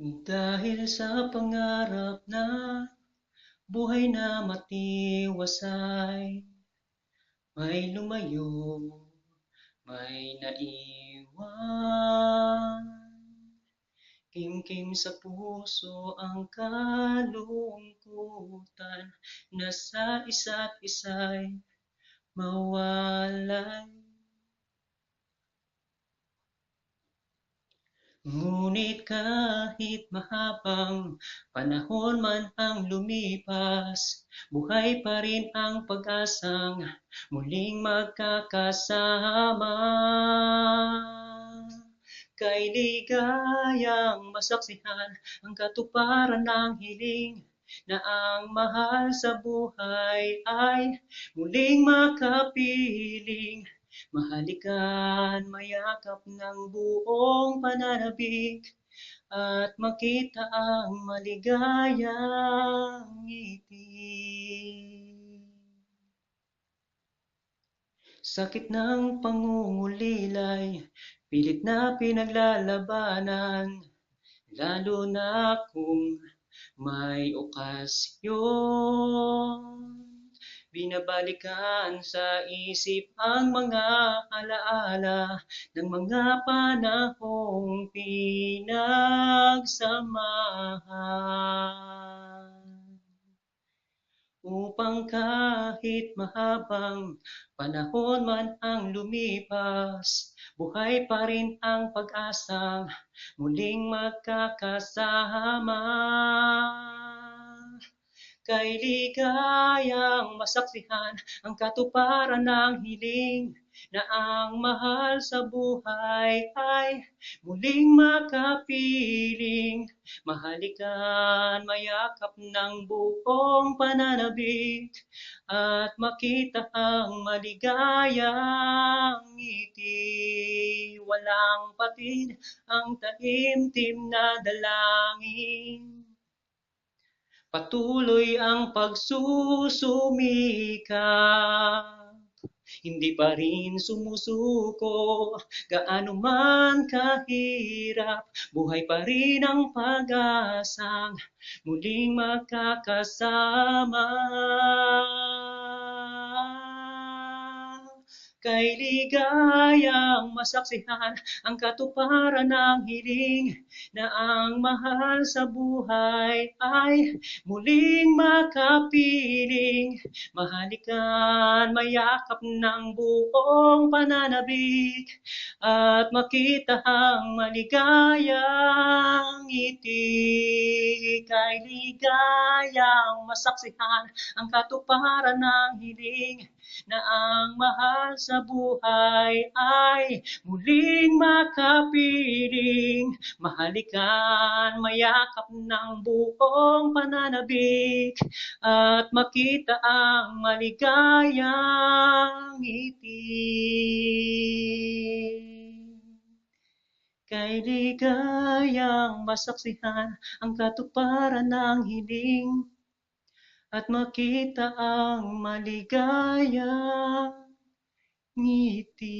Dahil sa pangarap na buhay na matiwasay, may lumayo, may naiwan. Kimkim sa puso ang kalungkutan na sa isa't isa'y mawalay. Ngunit kahit mahabang panahon man ang lumipas, buhay pa rin ang pag-asang muling magkakasama. Kay ligayang masaksihan ang katuparan ng hiling na ang mahal sa buhay ay muling makapiling. Mahalikan, mayakap ng buong pananabik at makita ang maligayang ngiti. Sakit ng pangungulilay, pilit na pinaglalabanan, lalo na kung may okasyon. Binabalikan sa isip ang mga alaala ng mga panahong pinagsamahan. Upang kahit mahabang panahon man ang lumipas, buhay pa rin ang pag-asang muling magkakasama. Kay ligayang masaksihan ang katuparan ng hiling na ang mahal sa buhay ay muling makapiling. Mahalikan, mayakap ng buong pananabik at makita ang maligayang ngiti. Walang patid ang taimtim na dalangin Patuloy ang pagsusumikap, hindi pa rin sumusuko, gaano man kahirap, buhay pa rin ang pag-asang muling magkakasama. Kay ligayang masaksihan ang katuparan ng hiling na ang mahal sa buhay ay muling makapiling. Mahalikan, mayakap ng buong pananabik at makita ang maligayang ngiti. Kay ligayang masaksihan ang katuparan ng hiling na ang mahal sa buhay ay muling makapiling. Mahalikan, mayakap ng buong pananabik at makita ang maligayang ngiti. Kay ligayang masaksihan ang katuparan ng hiling at makita ang maligayang ngiti.